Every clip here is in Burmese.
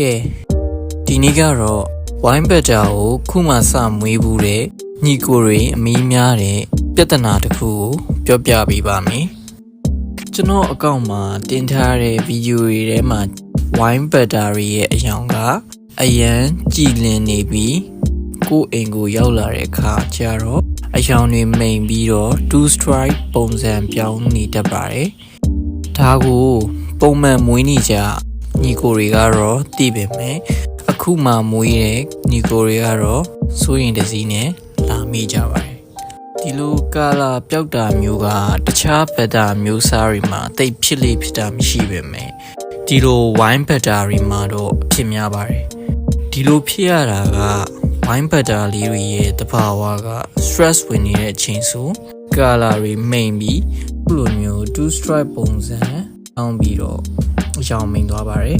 ကဲဒီနေ့ကတော့ဝိုင်းဘက်တာကိုခုမှစမွေးဘူးတဲ့ညီကိုတွေအမီးများတဲ့ပြဿနာတစ်ခုကိုပြောပြပေးပါမယ်ကျွန်တော်အကောင့်မှာတင်ထားတဲ့ဗီဒီယိုတွေထဲမှာဝိုင်းဘက်တာတွေရဲ့အယောင်ကအရန်ကြည်လင်နေပြီးကိုယ့်အိမ်ကိုရောက်လာတဲ့အခါကျတော့အယောင်တွေမိန်ပြီးတော့2 strike ပုံစံပြောင်းနေတတ်ပါတယ်ဒါကိုပုံမှန်မွေးနေကြ ညီကိုတွေကတော့သိပေမဲ့အခုမှမွေးတဲ့ညီကိုတွေကတော့စိုးရင်တစည်းနဲ့လာမိကြပါတယ်ဒီလိုကာလာပျောက်တာမျိုးကတခြားဘက်တာမျိုးစားတွေမှာတိတ်ဖြစ်လေဖြစ်တာမရှိပေမဲ့ဒီလိုဝိုင်းဘက်တာတွေမှာတော့အဖြစ်များပါတယ်ဒီလိုဖြစ်ရတာကဝိုင်းဘက်တာလေးတွေရဲ့တဘာဝက stress ဝင်နေတဲ့အချိန်ဆိုကာလာတွေမိန်ပြီးခုလိုမျိုး two stripe ပုံစံအောင်းပြီးတော့ အရောင်မိန်သွားပါတယ်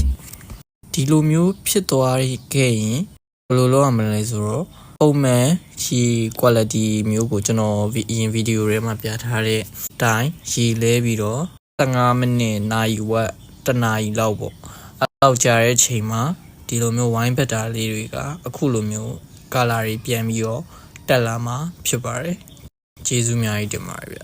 ဒီလိုမျိုးဖြစ်သွားခဲ့ရင်ဘယ်လိုလုပ်ရမလဲဆိုတော့ပုံမှန်ရှီ quality မျိုးကိုကျွန်တော်ဗီအရင်ဗီဒီယိုထဲမှာပြထားတဲ့အတိုင်းရှီလဲပြီးတော့15မိနစ်နာရီဝက်တစ်နာရီလောက်ပေါ့အဲ့လောက်ကြာတဲ့ချိန်မှာဒီလိုမျိုးဝိုင်းဘက်တာလေးတွေကအခုလိုမျိုးကာလာတွေပြန်ပြီးတော့တက်လာမှာဖြစ်ပါတယ်ကျေးဇူးအများကြီးတင်ပါတယ်ဗျ